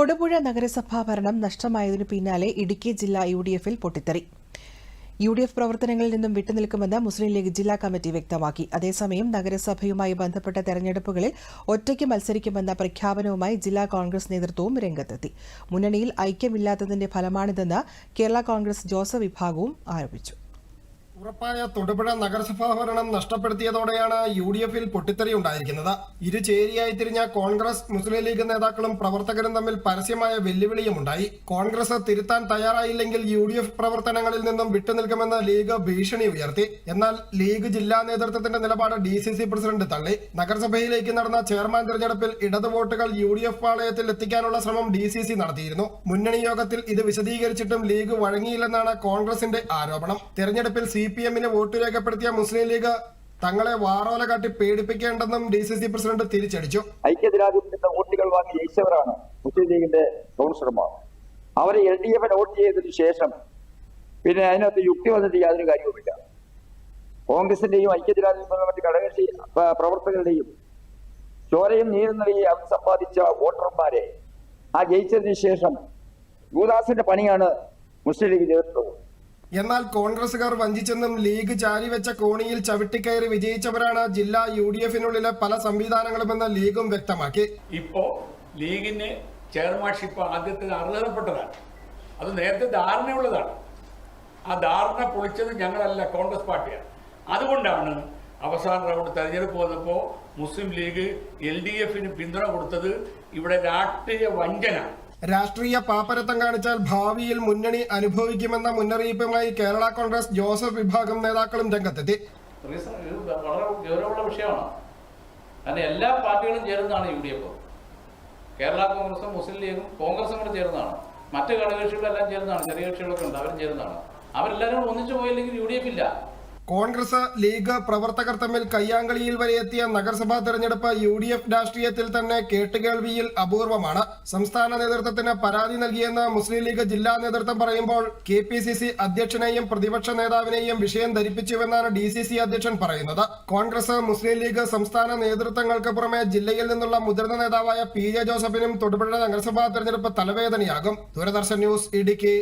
തൊടുപുഴ നഗരസഭാ ഭരണം നഷ്ടമായതിനു പിന്നാലെ ഇടുക്കി ജില്ലാ യു ഡി എഫിൽ പൊട്ടിത്തെറി. യു ഡി എഫ് പ്രവർത്തനങ്ങളിൽ നിന്നും വിട്ടുനിൽക്കുമെന്ന് മുസ്ലിം ലീഗ് ജില്ലാ കമ്മിറ്റി വ്യക്തമാക്കി. അതേസമയം നഗരസഭയുമായി ബന്ധപ്പെട്ട തെരഞ്ഞെടുപ്പുകളിൽ ഒറ്റയ്ക്ക് മത്സരിക്കുമെന്ന പ്രഖ്യാപനവുമായി ജില്ലാ കോൺഗ്രസ് നേതൃത്വവും രംഗത്തെത്തി. മുന്നണിയിൽ ഐക്യമില്ലാത്തതിന്റെ ഫലമാണിതെന്ന് കേരള കോൺഗ്രസ് ജോസഫ് വിഭാഗവും ആരോപിച്ചു. ഉറപ്പായ തൊടുപുഴ നഗരസഭാ ഭരണം നഷ്ടപ്പെടുത്തിയതോടെയാണ് യു ഡി എഫിൽ പൊട്ടിത്തെറി ഉണ്ടായിരിക്കുന്നത്. ഇരു ചേരിയായി തിരിഞ്ഞ കോൺഗ്രസ് മുസ്ലിം ലീഗ് നേതാക്കളും പ്രവർത്തകരും തമ്മിൽ പരസ്യമായ വെല്ലുവിളിയും ഉണ്ടായി കോൺഗ്രസ് തിരുത്താൻ തയ്യാറായില്ലെങ്കിൽ യു ഡി എഫ് പ്രവർത്തനങ്ങളിൽ നിന്നും വിട്ടുനിൽക്കുമെന്ന് ലീഗ് ഭീഷണി ഉയർത്തി. എന്നാൽ ലീഗ് ജില്ലാ നേതൃത്വത്തിന്റെ നിലപാട് ഡി സി സി പ്രസിഡന്റ് തള്ളി. നഗരസഭയിലേക്ക് നടന്ന ചെയർമാൻ തെരഞ്ഞെടുപ്പിൽ ഇടത് വോട്ടുകൾ യു ഡി എഫ് പാളയത്തിൽ എത്തിക്കാനുള്ള ശ്രമം ഡി സി സി നടത്തിയിരുന്നു. മുന്നണി യോഗത്തിൽ ഇത് വിശദീകരിച്ചിട്ടും ലീഗ് വഴങ്ങിയില്ലെന്നാണ് കോൺഗ്രസിന്റെ ആരോപണം. തെരഞ്ഞെടുപ്പിൽ സി പി എമ്മിന് വോട്ട് രേഖപ്പെടുത്തിയ മുസ്ലിം ലീഗ് തങ്ങളെ വാറോല കാട്ടി പേടിപ്പിക്കേണ്ടെന്നും ഡി സി സി പ്രസിഡന്റ് തിരിച്ചടിച്ചു. ഐക്യജനാധിപത്യത്തിന്റെ വോട്ടുകൾ വാങ്ങി ജയിച്ചവരാണ് മുസ്ലിം ലീഗിന്റെ കൗൺസിലർമാർ. അവരെ എൽ ഡി എഫിന് വോട്ട് ചെയ്തതിനു ശേഷം പിന്നെ അതിനകത്ത് യുക്തി വന്നിട്ട് യാതൊരു കാര്യവുമില്ല. കോൺഗ്രസിന്റെയും ഐക്യജനാധിപത്യ മറ്റ് ഘടകകക്ഷി പ- പ്രവർത്തകരുടെയും ചോരയും നീരും നൽകി അവർ സമ്പാദിച്ച വോട്ടർമാരെ ആ ജയിച്ചതിന് ശേഷം യുവദാസിന്റെ പണിയാണ് മുസ്ലിം ലീഗ് നേതൃത്വം. എന്നാൽ കോൺഗ്രസുകാർ വഞ്ചിച്ചെന്നും ലീഗ് ചാരിവെച്ച കോണിയിൽ ചവിട്ടിക്കയറി വിജയിച്ചവരാണ് ജില്ലാ യു ഡി എഫിനുള്ളിലെ പല സംവിധാനങ്ങളുമെന്ന് ലീഗും വ്യക്തമാക്കി. ഇപ്പോ ലീഗിന് ചെയർമാൻഷിപ്പ് ആദ്യത്തിന് അർഹതപ്പെട്ടതാണ്. അത് നേരത്തെ ധാരണയുള്ളതാണ്. ആ ധാരണ പൊളിച്ചത് ഞങ്ങളല്ല കോൺഗ്രസ് പാർട്ടിയാണ്. അതുകൊണ്ടാണ് അവസാന റൗണ്ട് തെരഞ്ഞെടുപ്പ് വന്നപ്പോൾ മുസ്ലിം ലീഗ് എൽ ഡി എഫിന് പിന്തുണ കൊടുത്തത് ഇവിടെ രാഷ്ട്രീയ വഞ്ചന രാഷ്ട്രീയ പാപ്പരത്തം കാണിച്ചാൽ ഭാവിയിൽ മുന്നണി അനുഭവിക്കുമെന്ന മുന്നറിയിപ്പുമായി കേരള കോൺഗ്രസ് ജോസഫ് വിഭാഗം നേതാക്കളും രംഗത്തെത്തി. വളരെ ഗൗരവമുള്ള വിഷയമാണ്. കാരണം എല്ലാ പാർട്ടികളും ചേരുന്നതാണ് യു ഡി എഫ് കേരള കോൺഗ്രസും മുസ്ലിം ലീഗും കോൺഗ്രസും കൂടെ ചേരുന്നതാണ്. മറ്റു ഘടകകക്ഷികളെല്ലാം ചേരുന്നതാണ്. ചെറിയ കക്ഷികളൊക്കെ ഉണ്ട് അവരും ചേരുന്നതാണ്. അവരെല്ലാവരും ഒന്നിച്ചു പോയില്ലെങ്കിൽ യു ഡി എഫ് ഇല്ല. കോൺഗ്രസ് ലീഗ് പ്രവർത്തകർ തമ്മിൽ കയ്യാങ്കളിയിൽ വരെ എത്തിയ നഗരസഭാ തെരഞ്ഞെടുപ്പ് യു ഡി എഫ് രാഷ്ട്രീയത്തിൽ തന്നെ കേട്ടുകേൾവിയിൽ അപൂർവമാണ്. സംസ്ഥാന നേതൃത്വത്തിന് പരാതി നൽകിയെന്ന് മുസ്ലിം ലീഗ് ജില്ലാ നേതൃത്വം പറയുമ്പോൾ കെ പി സി സി അധ്യക്ഷനെയും പ്രതിപക്ഷ നേതാവിനെയും വിഷയം ധരിപ്പിച്ചുവെന്നാണ് ഡി സി സി അധ്യക്ഷൻ പറയുന്നത്. കോൺഗ്രസ് മുസ്ലിം ലീഗ് സംസ്ഥാന നേതൃത്വങ്ങൾക്ക് പുറമെ ജില്ലയിൽ നിന്നുള്ള മുതിർന്ന നേതാവായ പി ജെ ജോസഫിനും തൊടുപുഴ നഗരസഭാ തെരഞ്ഞെടുപ്പ് തലവേദനയാകും. ദൂരദർശൻ ന്യൂസ് ഇടുക്കി.